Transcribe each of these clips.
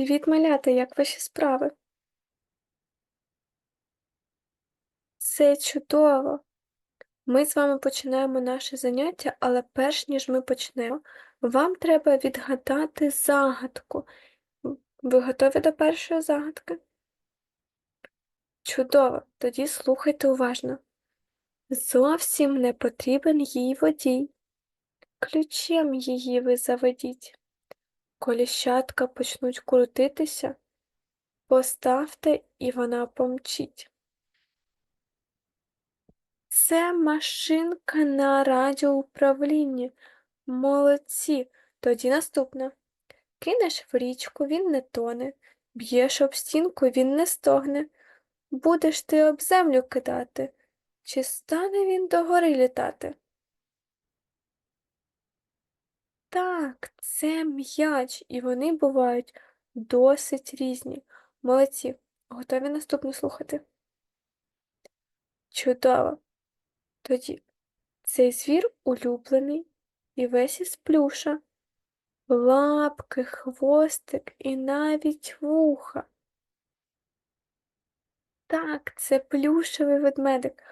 Привіт, малята, як ваші справи? Це чудово. Ми з вами починаємо наше заняття, але перш ніж ми почнемо, вам треба відгадати загадку. Ви готові до першої загадки? Чудово, тоді слухайте уважно. Зовсім не потрібен їй водій. Ключем її ви заведіть. Коліщатка почнуть крутитися, поставте, і вона помчить. Це машинка на радіоуправлінні. Молодці. Тоді наступне. Кинеш в річку, він не тоне, б'єш об стінку, він не стогне. Будеш ти об землю кидати, чи стане він догори літати? Так, це м'яч, і вони бувають досить різні. Молодці. Готові наступне слухати? Чудово. Тоді цей звір улюблений і весь із плюша, лапки, хвостик і навіть вуха. Так, це плюшевий ведмедик.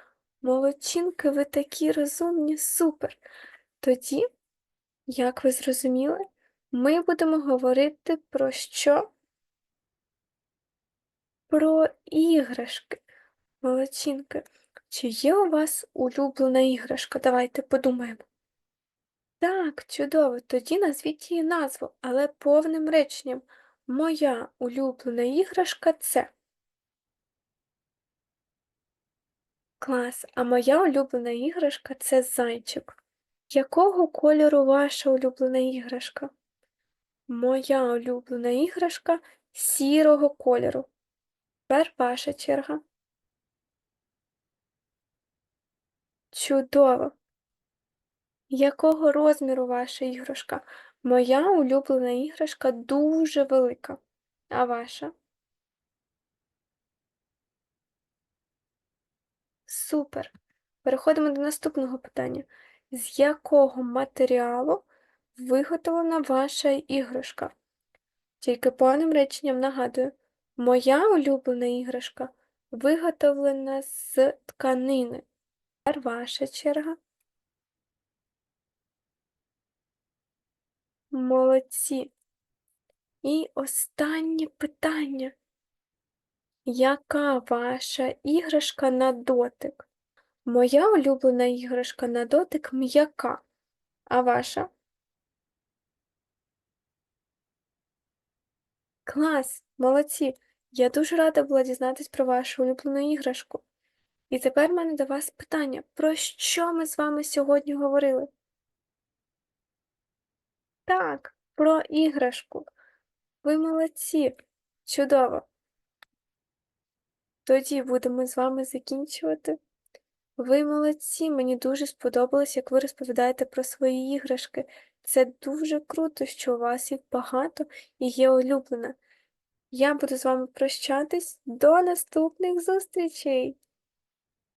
Молодчинки, ви такі розумні, супер. Тоді, як ви зрозуміли, ми будемо говорити про що? Про іграшки. Молодчинки. Чи є у вас улюблена іграшка? Давайте подумаємо. Так, чудово. Тоді назвіть її назву, але повним реченням. Моя улюблена іграшка це. Клас, а моя улюблена іграшка це зайчик. Якого кольору ваша улюблена іграшка? Моя улюблена іграшка сірого кольору. Тепер ваша черга. Чудово. Якого розміру ваша іграшка? Моя улюблена іграшка дуже велика. А ваша? Супер. Переходимо до наступного питання. З якого матеріалу виготовлена ваша іграшка? Тільки повним реченням нагадую, моя улюблена іграшка виготовлена з тканини. Тепер ваша черга. Молодці. І останнє питання. Яка ваша іграшка на дотик? Моя улюблена іграшка на дотик м'яка. А ваша? Клас, молодці. Я дуже рада була дізнатись про вашу улюблену іграшку. І тепер в мене до вас питання: про що ми з вами сьогодні говорили? Так, про іграшку. Ви молодці. Чудово. Тоді будемо з вами закінчувати. Ви молодці, мені дуже сподобалось, як ви розповідаєте про свої іграшки. Це дуже круто, що у вас їх багато і є улюблена. Я буду з вами прощатись. До наступних зустрічей!